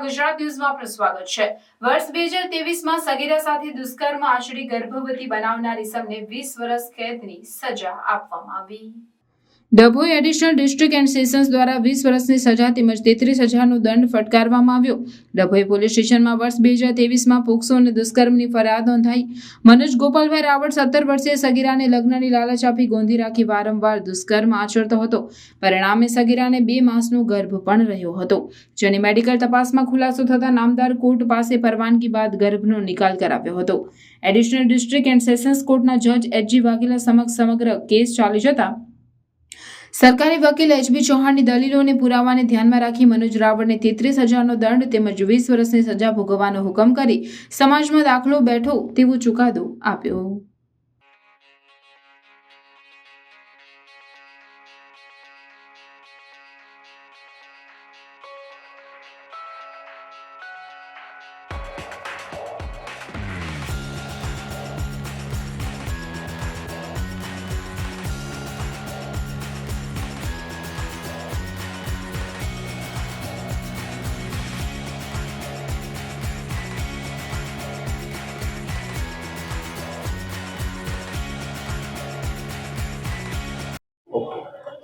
ગુજરાત ન્યૂઝમાં આપનું સ્વાગત છે. વર્ષ બે હજાર તેવીસમાં સગીરા સાથે દુષ્કર્મ આચરી ગર્ભવતી બનાવનાર ઇસમને વીસ વર્ષ કેદની સજા આપવામાં આવી. Dabhoi additional district and sessions દ્વારા વીસ વર્ષની સજા તેમજ તેત્રીસ હજારનો દંડ ફટકારવામાં આવ્યો. ડભોઈ પોલીસ સ્ટેશનમાં વર્ષ બે હજાર તેવીસમાં પોક્સો અને દુષ્કર્મની ફરિયાદ નોંધાઈ. મનોજ ગોપાલભાઈ રાવળ સત્તર વર્ષીય સગીરાને લગ્નની લાલચ આપી ગોંધી રાખી વારંવાર દુષ્કર્મ આચરતો હતો. પરિણામે સગીરાને બે માસનો ગર્ભ પણ રહ્યો હતો. જેની મેડિકલ તપાસમાં ખુલાસો થતાં નામદાર કોર્ટ પાસે પરવાનગી બાદ ગર્ભનો નિકાલ કરાવ્યો હતો. એડિશનલ ડિસ્ટ્રિક્ટ એન્ડ સેશન્સ કોર્ટના જજ એચજી વાઘેલા સમક્ષ સમગ્ર કેસ ચાલી જતા સરકારી વકીલ એચબી ચૌહાણની દલીલોને પુરાવાને ધ્યાનમાં રાખી મનોજ રાવળને તેત્રીસ હજારનો દંડ તેમજ વીસ વર્ષની સજા ભોગવવાનો હુકમ કરી સમાજમાં દાખલો બેઠો તેવો ચુકાદો આપ્યો.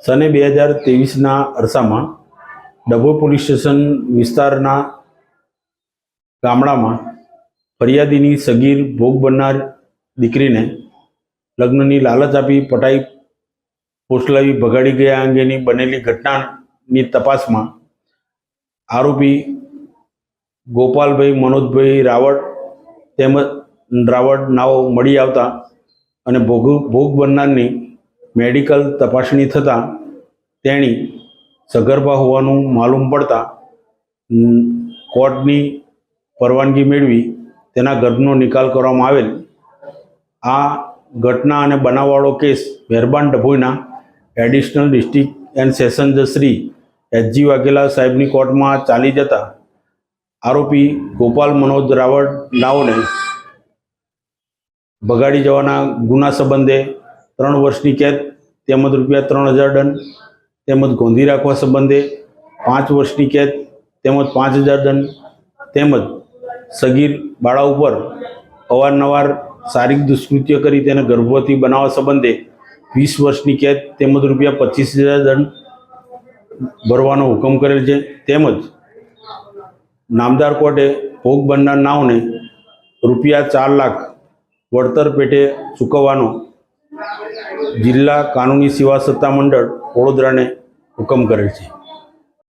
સને બે હજાર ત્રેવીસના અરસામાં ડભોઈ પોલીસ સ્ટેશન વિસ્તારના ગામડામાં ફરિયાદીની સગીર ભોગ બનનાર દીકરીને લગ્નની લાલચ આપી પટાઈ પોસલાવી ભગાડી ગયા અંગેની બનેલી ઘટનાની તપાસમાં આરોપી ગોપાલભાઈ મનોજભાઈ રાવળ તેમજ રાવળ નાઓ મળી આવતા અને ભોગ ભોગ બનનારની મેડિકલ તપાસણી થતાં તેણી સગર્ભા હોવાનું માલુમ પડતા કોર્ટની પરવાનગી મેળવી તેના ગર્ભનો નિકાલ કરવામાં આવેલ. આ ઘટના અને બનાવવાળો કેસ મહેરબાન ડભોઈના એડિશનલ ડિસ્ટ્રિક્ટ એન્ડ સેશન જજ શ્રી એચજી વાઘેલા સાહેબની કોર્ટમાં ચાલી જતા આરોપી ગોપાલ મનોજ રાવળ નાઓને ભગાડી જવાના ગુના સંબંધે ત્રણ વર્ષની કેદ, તેમજ રૂપિયા ત્રણ હજાર દંડ, તેમજ ગોંધી રાખવા સંબંધે પાંચ વર્ષની કેદ, તેમજ પાંચ હજાર દંડ, તેમજ સગીર બાળા ઉપર અવારનવાર શારીરિક દુષ્કૃત્ય કરી તેને ગર્ભવતી બનાવવા સંબંધે વીસ વર્ષની કેદ, તેમજ રૂપિયા પચીસ હજાર દંડ ભરવાનો હુકમ કરેલ છે. તેમજ નામદાર કોર્ટે ભોગ બનનાર નાવને રૂપિયા ચાર લાખ વળતર પેટે ચૂકવવાનો જિલ્લા કાનૂની સેવા સત્તા મંડળ વડોદરાને હુકમ કરેલ છે.